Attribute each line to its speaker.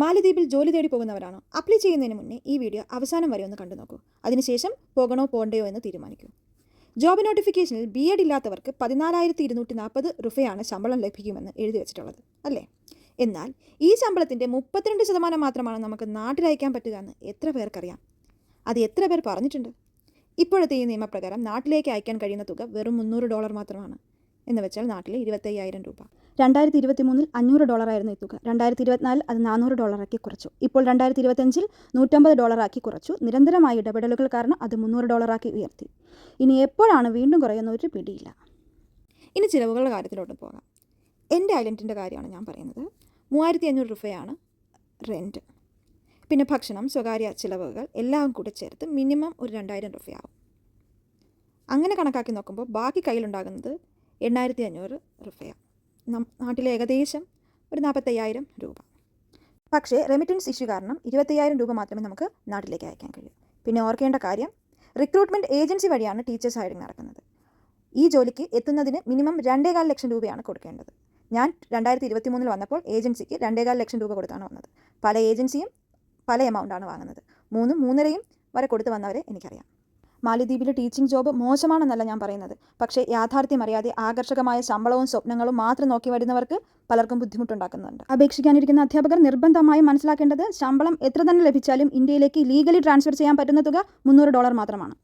Speaker 1: മാലദ്വീപിൽ ജോലി തേടി പോകുന്നവരാണോ. അപ്ലൈ ചെയ്യുന്നതിന് മുന്നേ ഈ വീഡിയോ അവസാനം വരെ ഒന്ന് കണ്ടു നോക്കൂ. അതിനുശേഷം പോകണോ പോകണ്ടയോ എന്ന് തീരുമാനിക്കൂ. ജോബ് നോട്ടിഫിക്കേഷനിൽ ബി എഡ് ഇല്ലാത്തവർക്ക് പതിനാലായിരത്തി ഇരുന്നൂറ്റി നാൽപ്പത് റുഫയാണ് ശമ്പളം ലഭിക്കുമെന്ന് എഴുതി വെച്ചിട്ടുള്ളത് അല്ലേ? എന്നാൽ ഈ ശമ്പളത്തിന്റെ മുപ്പത്തിരണ്ട് ശതമാനം മാത്രമാണ് നമുക്ക് നാട്ടിലയക്കാൻ പറ്റുക എന്ന് എത്ര പേർക്കറിയാം? അത് എത്ര പേർ പറഞ്ഞിട്ടുണ്ട്? ഇപ്പോഴത്തെ ഈ നിയമപ്രകാരം നാട്ടിലേക്ക് അയക്കാൻ കഴിയുന്ന തുക വെറും മുന്നൂറ് ഡോളർ മാത്രമാണ് എന്ന് വെച്ചാൽ നാട്ടിലെ ഇരുപത്തയ്യായിരം രൂപ. രണ്ടായിരത്തി ഇരുപത്തി മൂന്നിൽ അഞ്ഞൂറ് ഡോളറായിരുന്നു ഈ തുക. രണ്ടായിരത്തി ഇരുപത്തിനാലിൽ അത് നാനൂറ് ഡോളറാക്കി കുറച്ചു. ഇപ്പോൾ രണ്ടായിരത്തി ഇരുപത്തഞ്ചിൽ നൂറ്റമ്പത് ഡോളറാക്കി കുറച്ചു. നിരന്തരമായ ഇടപെടലുകൾ കാരണം അത് മുന്നൂറ് ഡോളറാക്കി ഉയർത്തി. ഇനി എപ്പോഴാണ് വീണ്ടും കുറയുന്ന ഒരു പിടിയില്ല? ഇനി ചിലവുകളുടെ കാര്യത്തിലോട്ട് പോകാം. എന്റെ ഐലന്റിന്റെ കാര്യമാണ് ഞാൻ പറയുന്നത്. മൂവായിരത്തി അഞ്ഞൂറ് രൂപയാണ് റെന്റ്. പിന്നെ ഭക്ഷണം സ്വകാര്യ ചിലവുകൾ എല്ലാം കൂടി ചേർത്ത് മിനിമം ഒരു രണ്ടായിരം രൂപയാവും. അങ്ങനെ കണക്കാക്കി നോക്കുമ്പോൾ ബാക്കി കയ്യിലുണ്ടാകുന്നത് എണ്ണായിരത്തി അഞ്ഞൂറ് രൂപയാണ്. നാട്ടിലെ ഏകദേശം ഒരു നാൽപ്പത്തയ്യായിരം രൂപ. പക്ഷേ റെമിറ്റൻസ് ഇഷ്യൂ കാരണം ഇരുപത്തയ്യായിരം രൂപ മാത്രമേ നമുക്ക് നാട്ടിലേക്ക് അയക്കാൻ കഴിയൂ. പിന്നെ ഓർക്കേണ്ട കാര്യം റിക്രൂട്ട്മെന്റ് ഏജൻസി വഴിയാണ് ടീച്ചേഴ്സ് ഹയറിംഗ് നടക്കുന്നത്. ഈ ജോലിക്ക് എത്തുന്നതിന് മിനിമം രണ്ടേകാൽ ലക്ഷം രൂപയാണ് കൊടുക്കേണ്ടത്. ഞാൻ രണ്ടായിരത്തി ഇരുപത്തി മൂന്നിൽ വന്നപ്പോൾ ഏജൻസിക്ക് രണ്ടേകാൽ ലക്ഷം രൂപ കൊടുത്താണ് വന്നത്. പല ഏജൻസിയും പല എമൗണ്ടാണ് വാങ്ങുന്നത്. മൂന്നും മൂന്നരയും വരെ കൊടുത്തു വന്നവരെ എനിക്കറിയാം. മാലിദ്വീപിലെ ടീച്ചിങ് ജോബ് മോശമാണെന്നല്ല ഞാൻ പറയുന്നത്. പക്ഷേ യാഥാർത്ഥ്യം അറിയാതെ ആകർഷകമായ ശമ്പളവും സ്വപ്നങ്ങളും മാത്രം നോക്കി വരുന്നവർക്ക് പലർക്കും ബുദ്ധിമുട്ടുണ്ടാക്കുന്നുണ്ട്. അപേക്ഷിക്കാനിരിക്കുന്ന അധ്യാപകർ നിർബന്ധമായും മനസ്സിലാക്കേണ്ടത് ശമ്പളം എത്ര തന്നെ ലഭിച്ചാലും ഇന്ത്യയിലേക്ക് ലീഗലി ട്രാൻസ്ഫർ ചെയ്യാൻ പറ്റുന്ന തുക മുന്നൂറ് ഡോളർ മാത്രമാണ്.